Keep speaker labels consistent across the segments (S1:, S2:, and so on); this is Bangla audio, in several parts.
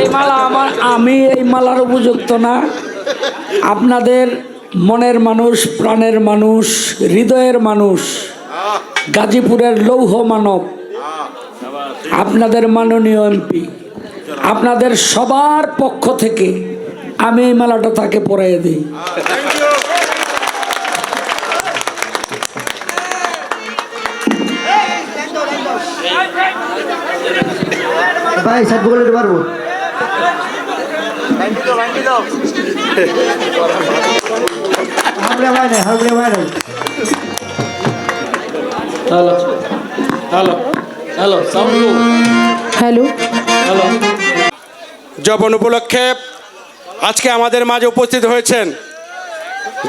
S1: এই মালা আমার, আমি এই মালার উপযুক্ত না। আপনাদের মনের মানুষ, প্রাণের মানুষ, হৃদয়ের মানুষ, গাজীপুরের লৌহ মানব, আপনাদের মাননীয় এমপি, আপনাদের সবার পক্ষ থেকে আমি এই মালাটা তাকে পরাইয়ে দিই।
S2: ভাই সাত বলে দিতে পারব? হামলে ভাই নাই হামলে ভাই নাই
S3: hello hello hello
S4: hello.
S3: Hello.
S5: যবন উপলক্ষে আজকে আমাদের মাঝে উপস্থিত হয়েছেন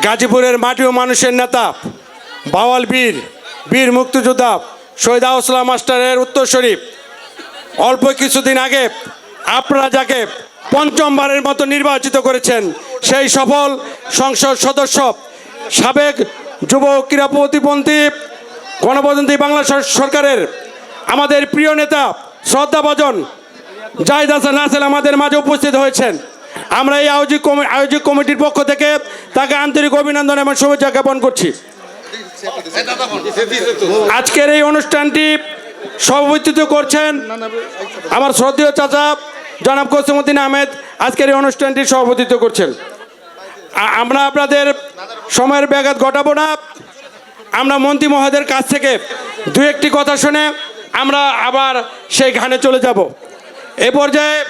S5: গাজীপুরের মাটি ও মানুষের নেতা বাওয়াল বীর বীর মুক্তিযোদ্ধা শহীদ আউসলাম মাস্টারের উত্তরস্বরী অল্প কিছুদিন আগে আপনারা যাকে পঞ্চমবারের মতো নির্বাচিত করেছেন, সেই সফল সংসদ সদস্য, সাবেক যুব ক্রীড়া প্রতিপন্থী গণপ্রজাতন্ত্রী বাংলা সরকারের আমাদের প্রিয় নেতা শ্রদ্ধাভাজন জাহিদ হাসান রাসেল আমাদের মাঝে উপস্থিত হয়েছেন। আমরা এই আয়োজক আয়োজক কমিটির পক্ষ থেকে তাকে আন্তরিক অভিনন্দন এবং শুভেচ্ছা জ্ঞাপন করছি। আজকের এই অনুষ্ঠানটি সভাপতিত্ব করছেন আমার শ্রদ্ধেয় চাচা জনাব কসিমুদ্দিন আহমেদ। আজকের এই অনুষ্ঠানটি সভাপতিত্ব করছেন। আমরা আপনাদের সময়ের ব্যাঘাত ঘটাবো না। আমরা মন্ত্রী মহোদয়ের কাছ থেকে দু একটি কথা শুনে আমরা আবার সেই ঘানে চলে যাব। এ পর্যায়ে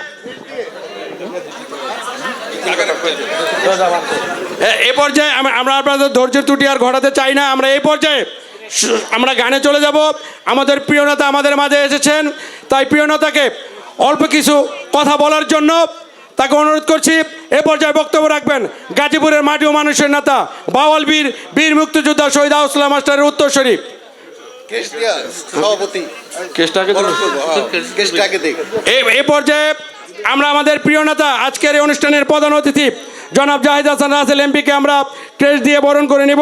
S5: এ- পর্যায়ে আমরা আপনাদের ধৈর্যের ত্রুটি আর ঘটাতে চাই না। আমরা এই পর্যায়ে আমরা গানে চলে যাব। আমাদের প্রিয় নেতা আমাদের মাঝে এসেছেন। তাই প্রিয় নেতাকে অল্প কিছু কথা বলার জন্য তাকে অনুরোধ করছি এ পর্যায়ে বক্তব্য রাখবেন গাজীপুরের মাটি ও মানুষের নেতা বাওয়াল বীর বীর মুক্তিযোদ্ধা শহীদ আউসলাম মাস্টারের
S6: উত্তর দেখ।
S5: এই এই পর্যায়ে আমরা আমাদের প্রিয় নেতা আজকের এই অনুষ্ঠানের প্রধান অতিথি জনাব জাহিদ হাসান রাসেল এমপিকে আমরা ক্রেস দিয়ে বরণ করে নিব।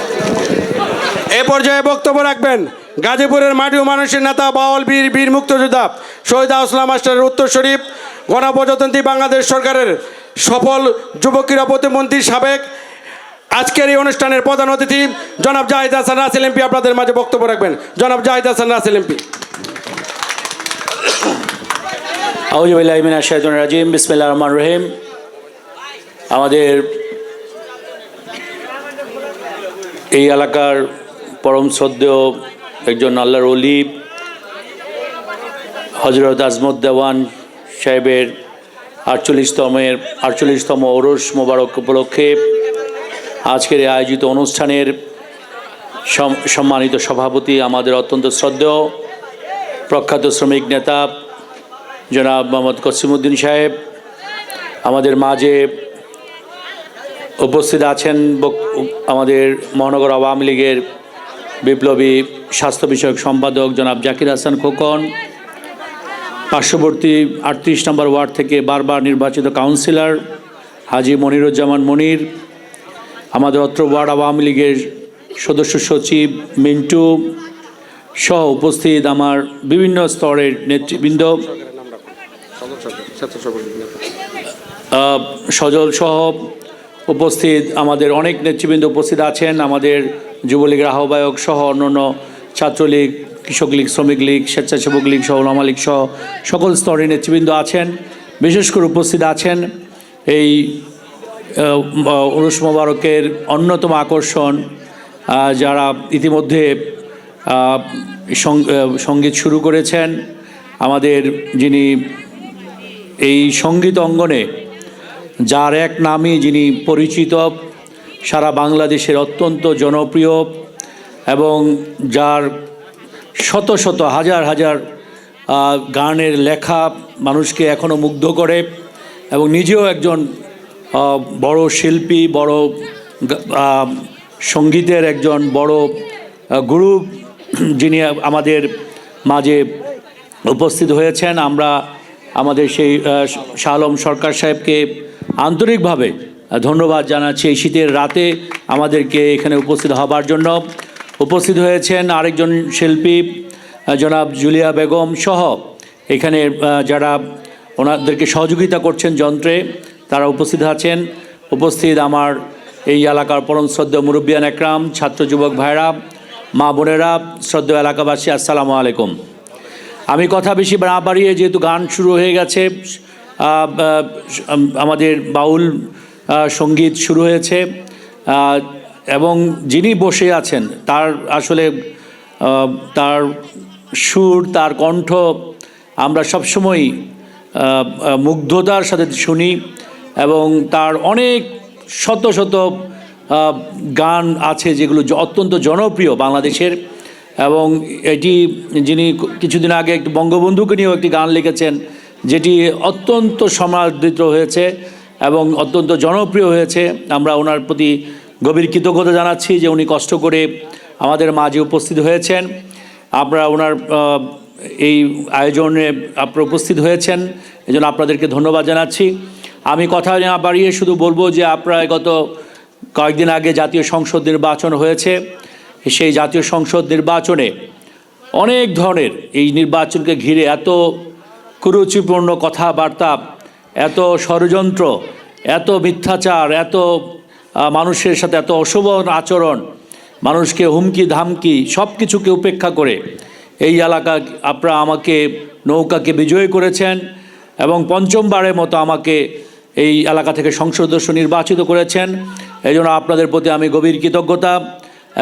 S5: এ পর্যায়ে বক্তব্য রাখবেন গাজীপুরের মাটি ও মানুষের নেতা বাওয়াল বীর বীর মুক্তিযোদ্ধা শহীদ আউসলাম মাস্টারের উত্তর শরীফ গণপ্রজাতন্ত্রী বাংলাদেশ সরকারের সফল যুব ক্রীড়া প্রতিমন্ত্রী সাবেক। আজকের এই অনুষ্ঠানের প্রধান অতিথি জনাব জাহিদ হাসান রাসেল এমপি, আপনাদের মাঝে বক্তব্য রাখবেন। জনাব জাহিদ হাসান রাসেল এমপি।
S3: রাজিম বিসমিল্লা রহমান রহিম। আমাদের এই এলাকার পরম শ্রদ্ধেয় একজন আল্লাহর অলি হজরত আজমত দেওয়ান সাহেবের আটচল্লিশতমের আটচল্লিশতম ওরস মোবারক উপলক্ষে আজকের আয়োজিত অনুষ্ঠানের সম- সম্মানিত সভাপতি আমাদের অত্যন্ত শ্রদ্ধেয় প্রখ্যাত শ্রমিক নেতা জনাব মোহাম্মদ কসিমুদ্দিন সাহেব, আমাদের মাঝে উপস্থিত আছেন আমাদের মহানগর আওয়ামী লীগের বিপ্লবী স্বাস্থ্য বিষয়ক সম্পাদক জনাব জাকির হাসান খোকন। পার্শ্ববর্তী আটত্রিশ নম্বর ওয়ার্ড থেকে বারবার নির্বাচিত কাউন্সিলর হাজি মনিরুজ্জামান মনির, আমাদের অত্র ওয়ার্ড আওয়ামী লীগের সদস্য সচিব মিন্টু সহ উপস্থিত আমার বিভিন্ন স্তরের নেতৃবৃন্দ। সজল সহ উপস্থিত আমাদের অনেক নেতৃবৃন্দ উপস্থিত আছেন, আমাদের যুবলীগের আহ্বায়ক সহ অন্যান্য ছাত্রলীগ কৃষক লীগ শ্রমিক লীগ স্বেচ্ছাসেবক লীগ সহ ওলামা লীগ সহ সকল স্তরের নেতৃবৃন্দ আছেন, বিশেষ করে উপস্থিত আছেন এই উরুস মোবারকের অন্যতম আকর্ষণ যারা ইতিমধ্যে সংগীত শুরু করেছেন, আমাদের যিনি এই সংগীত অঙ্গনে যার এক নামই যিনি পরিচিত, সারা বাংলাদেশের অত্যন্ত জনপ্রিয় এবং যার শত শত হাজার হাজার গানের লেখা মানুষকে এখনও মুগ্ধ করে এবং নিজেও একজন বড় শিল্পী, বড় সঙ্গীতের একজন বড় গুরু যিনি আমাদের মাঝে উপস্থিত হয়েছেন। আমরা আমাদের সেই আলম সরকার সাহেবকে আন্তরিকভাবে ধন্যবাদ জানাচ্ছি। এই শীতের রাতে আমাদেরকে এখানে উপস্থিত হবার জন্য। উপস্থিত হয়েছেন আরেকজন শিল্পী, জনাব জুলিয়া বেগম সহ। এখানে যারা ওনাদেরকে সহযোগিতা করছেন যন্ত্রে, তারা উপস্থিত আছেন। উপস্থিত আমার এই এলাকার পরম শ্রদ্ধেয় মুরব্বিয়ান একরাম, ছাত্র যুবক ভাইরা, মা বোনেরা, শ্রদ্ধেয় এলাকাবাসী, আসসালামু আলাইকুম। আমি কথা বেশি না বাড়িয়ে যেহেতু গান শুরু হয়ে গেছে আমাদের বাউল সংগীত শুরু হয়েছে এবং যিনি বসে আছেন, তার আসলে তার সুর, তার কণ্ঠ আমরা সবসময়ই মুগ্ধতার সাথে শুনি এবং তার অনেক শত শত গান আছে যেগুলো অত্যন্ত জনপ্রিয় বাংলাদেশের এবং এটি যিনি কিছুদিন আগে একটি বঙ্গবন্ধুকে নিয়েও একটি গান লিখেছেন যেটি অত্যন্ত সমাদৃত হয়েছে এবং অত্যন্ত জনপ্রিয় হয়েছে। আমরা ওনার প্রতি গভীর কৃতজ্ঞতা জানাচ্ছি যে উনি কষ্ট করে আমাদের মাঝে উপস্থিত হয়েছেন। আমরা ওনার এই আয়োজনে আপনারা উপস্থিত হয়েছেন এই জন্য আপনাদেরকে ধন্যবাদ জানাচ্ছি। আমি কথা না বাড়িয়ে শুধু বলব যে আপনারা গত কয়েকদিন আগে জাতীয় সংসদ নির্বাচন হয়েছে। সেই জাতীয় সংসদ নির্বাচনে অনেক ধরনের এই নির্বাচনকে ঘিরে এত কুরুচিপূর্ণ কথাবার্তা, এত ষড়যন্ত্র, এত মিথ্যাচার, এত মানুষের সাথে এত অশুভ আচরণ, মানুষকে হুমকি, ধামকি সব কিছুকে উপেক্ষা করে এই এলাকা আপনারা আমাকে, নৌকাকে বিজয় করেছেন এবং পঞ্চমবারের মতো আমাকে এই এলাকা থেকে সংসদ নির্বাচিত করেছেন। এই জন্য আপনাদের প্রতি আমি গভীর কৃতজ্ঞতা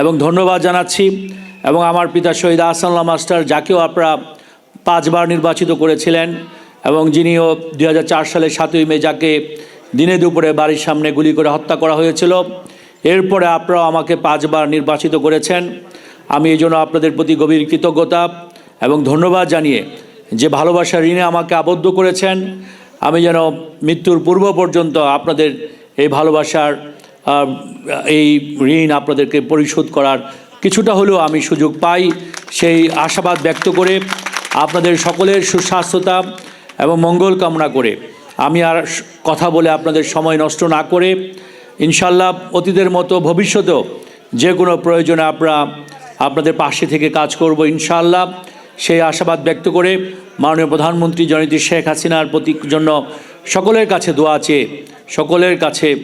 S3: এবং ধন্যবাদ জানাচ্ছি। এবং আমার পিতা শহীদ আহসানুল্লাহ মাস্টার, যাকেও আপনারা পাঁচবার নির্বাচিত করেছিলেন এবং যিনিও দু হাজার চার সালের সাতই মে যাকে দিনে দুপুরে বাড়ির সামনে গুলি করে হত্যা করা হয়েছিল, এরপরে আপনারাও আমাকে পাঁচবার নির্বাচিত করেছেন। আমি এই জন্য আপনাদের প্রতি গভীর কৃতজ্ঞতা এবং ধন্যবাদ জানিয়ে যে ভালোবাসার ঋণে আমাকে আবদ্ধ করেছেন, আমি যেন মৃত্যুর পূর্ব পর্যন্ত আপনাদের এই ভালোবাসার এই ঋণ আপনাদেরকে পরিশোধ করার কিছুটা হলেও আমি সুযোগ পাই, সেই আশাবাদ ব্যক্ত করে আপনাদের সকলের সুস্বাস্থ্যতা এবং মঙ্গল কামনা করে। আমি আর কথা বলে আপনাদের সময় নষ্ট না করে ইনশাল্লাহ অতীতের মতো ভবিষ্যতেও যে কোনো প্রয়োজনে আমরা আপনাদের পাশে থেকে কাজ করব ইনশাল্লাহ সেই আশাবাদ ব্যক্ত করে মাননীয় প্রধানমন্ত্রী জননীতি শেখ হাসিনার প্রতি জন্য সকলের কাছে দোয়া চেয়ে, সকলের কাছে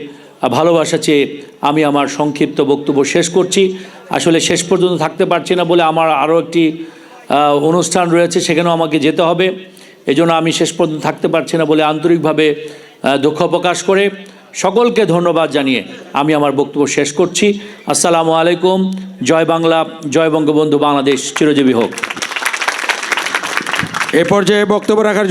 S3: ভালোবাসা চেয়ে আমি আমার সংক্ষিপ্ত বক্তব্য শেষ করছি। আসলে শেষ পর্যন্ত থাকতে পারছি না বলে আমার আরও একটি অনুষ্ঠান রয়েছে, সেখানেও আমাকে যেতে হবে। এই জন্য আমি শেষ পর্যন্ত থাকতে পারছি না বলে আন্তরিকভাবে দুঃখ প্রকাশ করে সকলকে ধন্যবাদ জানিয়ে আমি আমার বক্তব্য শেষ করছি। আসসালামু আলাইকুম, জয় বাংলা, জয় বঙ্গবন্ধু, বাংলাদেশ, চিরজীবী হোক।
S5: এ পর্যায়ে বক্তব্য রাখার